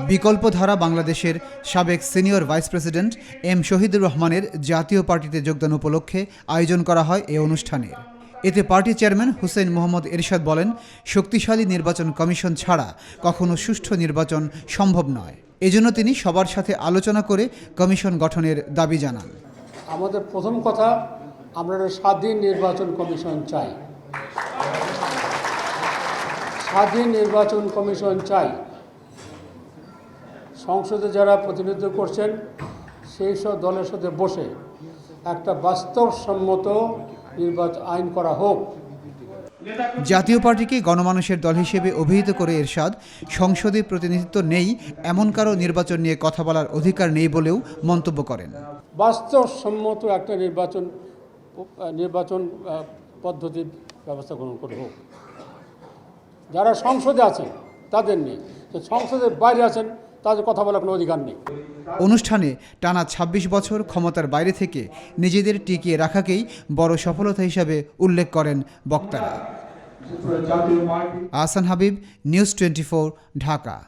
বিকল্পধারা বাংলাদেশের সাবেক senior vice president M Shahidur রহমানের জাতীয় পার্টিতে যোগদান উপলক্ষে আয়োজন করা হয় এ অনুষ্ঠানের এতে পার্টি চেয়ারম্যান হুসেইন মোহাম্মদ এরশাদ বলেন, শক্তিশালী নির্বাচন কমিশন ছাড়া কখনো সুষ্ঠু নির্বাচন সম্ভব নয়। এজন্য তিনি সবার সাথে আলোচনা করে কমিশন গঠনের দাবি জানান। আমাদের প্রথম কথা, আমরা স্বাধীন নির্বাচন কমিশন চাই। স্বাধীন নির্বাচন কমিশন চাই। সংসদে যারা প্রতিনিধিত্ব করছেন সেই সব দলের সাথে বসে একটা বাস্তবসম্মত নির্বাচন আইন করা হোক। জাতীয় পার্টিকে গণমানুষের দল হিসেবে অভিহিত করে এরশাদ সংসদে প্রতিনিধিত্ব নেই এমন কারও নির্বাচন নিয়ে কথা বলার অধিকার নেই বলেও মন্তব্য করেন। বাস্তবসম্মত একটা নির্বাচন নির্বাচন পদ্ধতির ব্যবস্থা গ্রহণ করে হোক। যারা সংসদে আছেন তাদের নেই তো সংসদের বাইরে আছেন তাদের কথা বলার কোনো অধিকার নেই। অনুষ্ঠানে টানা ২৬ বছর ক্ষমতার বাইরে থেকে নিজেদের টিকিয়ে রাখাকেই বড় সফলতা হিসাবে উল্লেখ করেন বক্তারা। Ahsan Habib, news twenty Dhaka.